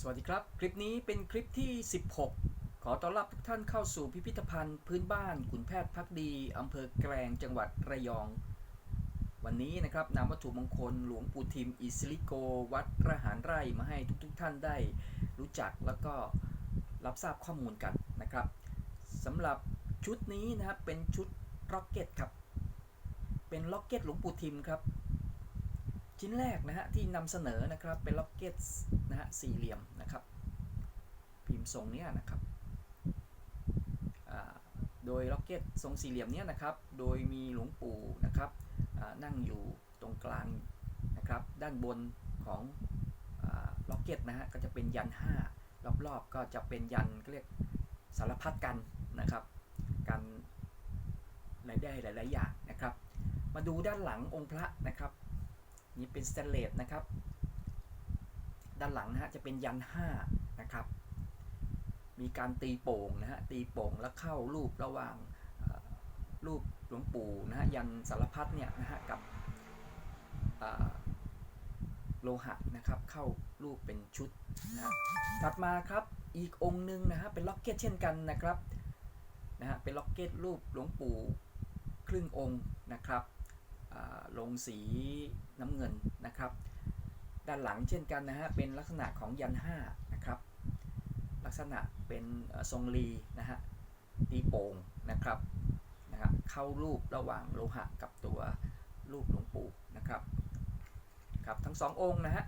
สวัสดีครับ คลิปนี้เป็นคลิปที่ 16 ขอต้อนรับทุกท่านเข้าสู่พิพิธภัณฑ์พื้นบ้านขุนแพทย์พักดีอำเภอแกลงจังหวัดระยอง วันนี้นะครับนำวัตถุมงคลหลวงปู่ทิมอิสลิโก วัดระหารไร่มาให้ทุกๆทท่านได้รู้จักแล้วก็รับทราบข้อมูลกันนะครับสำหรับชุดนี้นะครับเป็นชุดร็อกเก็ตครับ เป็นล็อกเก็ตหลวงปู่ทิมครับ ชิ้นแรกนะฮะที่นำเสนอนะครับเป็นล็อกเก็ตนะฮะสี่เหลี่ยมนะครับ พิมพ์ทรงเนี้ยนะครับโดยล็อกเก็ตทรงสี่เหลี่ยมเนี้ยนะครับ โดยมีหลวงปู่นะครับนั่งอยู่ตรงกลางนะครับ ด้านบนของล็อกเก็ตนะฮะก็จะเป็นยัน5รอบๆก็จะเป็นยันก็เรียกสารพัดกันนะครับกันรายได้หลายๆอย่างนะครับ มาดูด้านหลังองค์พระนะครับ นี่เป็นสแตนเลสนะครับ ด้านหลังนะฮะจะเป็นยัน5นะครับ มีการตีโป่งนะฮะตีโป่งแล้วเข้ารูประหว่างรูปหลวงปู่นะฮะยันสารพัดเนี่ยนะฮะกับโลหะนะครับเข้ารูปเป็นชุดนะถัดมาครับอีกองค์หนึ่งนะฮะเป็นล็อกเก็ตเช่นกันนะครับนะฮะเป็นล็อกเก็ตรูปหลวงปู่ครึ่งองค์นะครับ ลงสีน้ำเงินนะครับ ด้านหลังเช่นกันนะฮะเป็นลักษณะของยัน5นะครับลักษณะเป็นทรงรีนะฮะตีโป่งนะครับนะฮะเข้ารูประหว่างโลหะกับตัวรูปหลวงปู่นะครับครับทั้งสององค์นะฮะ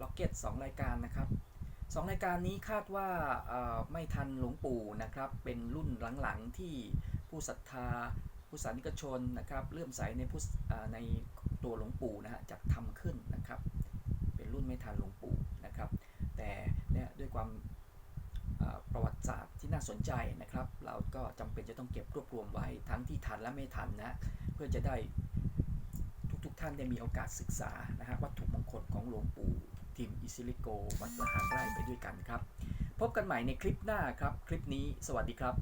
ล็อกเก็ต2รายการนะครับสองรายการนี้คาดว่าไม่ทันหลวงปู่นะครับเป็นรุ่นหลังๆที่ผู้ศรัทธา ผู้สานิกชนนะครับเลื่อมใสในผู้ในตัวหลวงปู่นะฮะจัดทำขึ้นนะครับ เป็นรุ่นไม่ทันหลวงปู่นะครับ แต่เนี่ยด้วยความประวัติศาสตร์ที่น่าสนใจนะครับ เราก็จำเป็นจะต้องเก็บรวบรวมไว้ทั้งที่ทันและไม่ทันนะเพื่อจะได้ทุกๆทท่านได้มีโอกาสศึกษานะฮะวัตถุมงคลของหลวงปู่ทิมอิซิลิโก วัดละหารไร่ไปด้วยกันครับ พบกันใหม่ในคลิปหน้าครับ คลิปนี้สวัสดีครับ